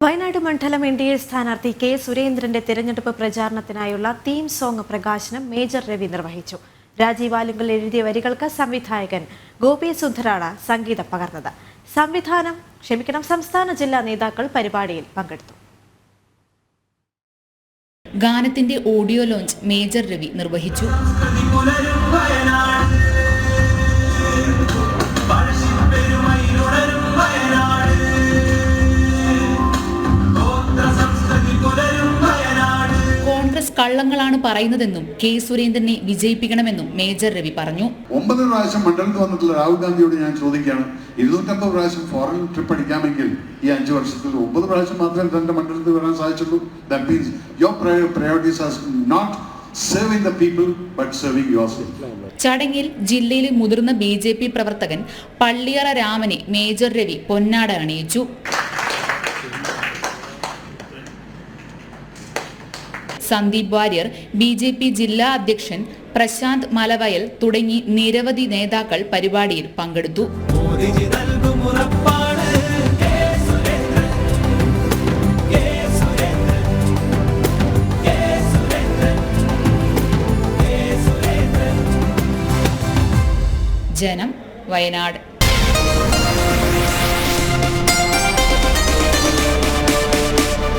വയനാട് മണ്ഡലം N D A സ്ഥാനാർത്ഥി K സുരേന്ദ്രന്റെ തിരഞ്ഞെടുപ്പ് പ്രചാരണത്തിനായുള്ള തീം സോങ് പ്രകാശനം മേജർ രവി നിർവഹിച്ചു. രാജീവ് ആലുങ്കൽ എഴുതിയ വരികൾക്ക് സംവിധായകൻ ഗോപി സുന്ദരാണ് സംഗീതം പകർന്നത്. സംവിധാനം ക്ഷമിക്കണം സംസ്ഥാന ജില്ലാ നേതാക്കൾ പരിപാടിയിൽ പങ്കെടുത്തു. ഗാനത്തിന്റെ ഓഡിയോ ലോഞ്ച് മേജർ രവി നിർവഹിച്ചു. കള്ളങ്ങളാണ് പറയുന്നതെന്നും കെ സുരേന്ദ്രനെ വിജയിപ്പിക്കണമെന്നും മേജർ രവി പറഞ്ഞു. ഒമ്പത് പ്രാവശ്യം മണ്ഡലത്തിൽ വന്നിട്ടുള്ള രാഹുൽ ഗാന്ധിയോട് ഞാൻ ചോദിക്കുകയാണ് ഇരുന്നൂറ്റമ്പത് പ്രാവശ്യം ഫോറിൻ ട്രിപ്പ് അടിക്കാമെങ്കിൽ ഈ അഞ്ചു വർഷത്തിൽ ഒമ്പത് പ്രാവശ്യം മാത്രമേ തന്റെ മണ്ഡലത്തിൽ വരാൻ സാധിച്ചുള്ളൂ. That means your priorities as not serving the people but serving yourself ചടങ്ങിൽ ജില്ലയിലെ മുതിർന്ന ബി ജെ പി പ്രവർത്തകൻ പള്ളിയറ രാമനെ മേജർ രവി പൊന്നാട അണിയിച്ചു. Sandeep Warrier B J P ജില്ലാ അധ്യക്ഷൻ പ്രശാന്ത് മലവയൽ തുടങ്ങി നിരവധി നേതാക്കൾ പരിപാടിയിൽ പങ്കെടുത്തു. ജനം വയനാട്.